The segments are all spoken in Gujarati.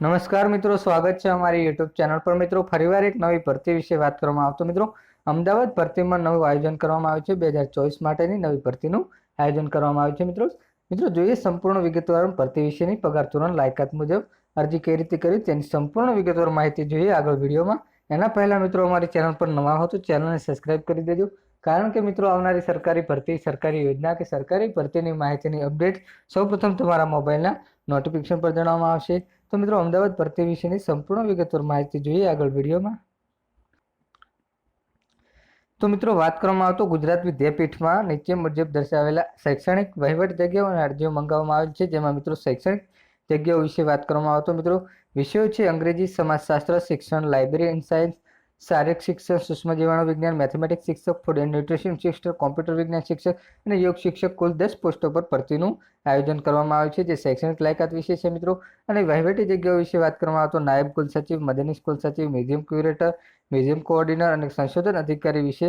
નમસ્કાર મિત્રો, સ્વાગત છે અમારી યુટ્યુબ ચેનલ પર. મિત્રો, ફરીવાર એક નવી ભરતી વિશે વાત કરવામાં આવતો મિત્રો, અમદાવાદ ભરતીમાં નવું આયોજન કરવામાં આવ્યું છે. બે હજાર ચોવીસ માટેની નવી ભરતીનું આયોજન કરવામાં આવ્યું છે, મિત્રો. મિત્રો, જોઈએ સંપૂર્ણ વિગતવાર ભરતી વિશેની પગાર ધોરણ લાયકાત મુજબ અરજી કઈ રીતે કરી તેની સંપૂર્ણ વિગતવાર માહિતી જોઈએ આગળ વિડીયોમાં. એના પહેલાં, મિત્રો, અમારી ચેનલ પર નવા હો તો ચેનલને સબસ્ક્રાઇબ કરી દેજો. કારણ કે, મિત્રો, આવનારી સરકારી ભરતી, સરકારી યોજના કે સરકારી ભરતીની માહિતીની અપડેટ સૌપ્રથમ તમારા મોબાઈલના નોટિફિકેશન પર જણાવવામાં આવશે. તો મિત્રો અમદાવાદ ભરતી વિશેની સંપૂર્ણ વિગતવાર માહિતી જોઈએ આગળ વિડીયોમાં. તો મિત્રો વાત કરવામાં આવતો ગુજરાત વિદ્યાપીઠમાં નીચે મુજબ દર્શાવેલા શૈક્ષણિક વહીવટ જગ્યાઓ અને અરજીઓ મંગાવવામાં આવેલ છે, જેમાં મિત્રો શૈક્ષણિક જગ્યાઓ વિશે વાત કરવામાં આવતો. મિત્રો વિષયો છે અંગ્રેજી સમાજશાસ્ત્ર, શિક્ષણ, લાઇબ્રેરી એન્ડ સાયન્સ શારીરિક શિક્ષક સૂક્ષ્મ જીવાણુ વિજ્ઞાન મેથેમેટિક્સ શિક્ષક ફૂડ એન્ડ ન્યુટ્રિશન શિક્ષક કોમ્પ્યુટર વિજ્ઞાન શિક્ષક અને યોગ શિક્ષક કુલ દસ પોસ્ટો પર ભરતીનું આયોજન કરવામાં આવ્યું છે. જે શૈક્ષણિક લાયકાત વિશે છે મિત્રો. અને વહીવટી જગ્યાઓ વિશે વાત કરવામાં આવે તો નાયબ કુલસચિવ મદની કુલસચિવ મ્યુઝિયમ ક્યુરેટર, મ્યુઝિયમ કોઓર્ડિનર અને સંશોધન અધિકારી વિશે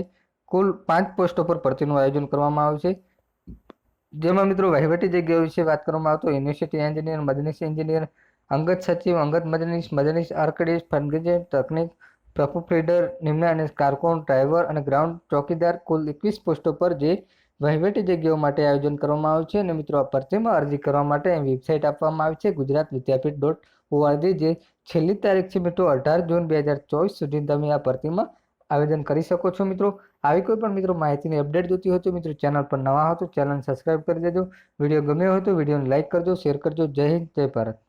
કુલ પાંચ પોસ્ટો પર ભરતીનું આયોજન કરવામાં આવ્યું છે. જેમાં મિત્રો વહીવટી જગ્યાઓ વિશે વાત કરવામાં આવે તો યુનિવર્સિટી એન્જિનિયર, મદનીશ એન્જિનિયર, અંગત સચિવ, અંગત મદનીશ મદનીશ આર્કડિસ્ટ ફંડગેજ તકનીક પ્રપુ ફીડર, નિમ્ન અને કારકોન ડ્રાઈવર અને ગ્રાઉન્ડ ચોકીદાર કુલ એકવીસ પોસ્ટો પર જે વહીવટી જગ્યાઓ માટે આયોજન કરવામાં આવ્યું છે. અને મિત્રો, આ ભરતીમાં અરજી કરવા માટે વેબસાઇટ આપવામાં આવી છે, ગુજરાત વિદ્યાપીઠ ડોટ ઓઆરજી જે છેલ્લી તારીખ છે મિત્રો, અઢાર જૂન બે હજાર ચોવીસ સુધી તમે આ ભરતીમાં આવેદન કરી શકો છો મિત્રો. આવી કોઈ પણ મિત્રો માહિતીની અપડેટ જોતી હોય તો મિત્રો, ચેનલ પર નવા હો તો ચેનલ સબસ્ક્રાઇબ કરી દેજો. વીડિયો ગમ્યો હોય તો વિડીયોને લાઇક કરજો, શેર કરજો. જય હિન્દ, જય ભારત.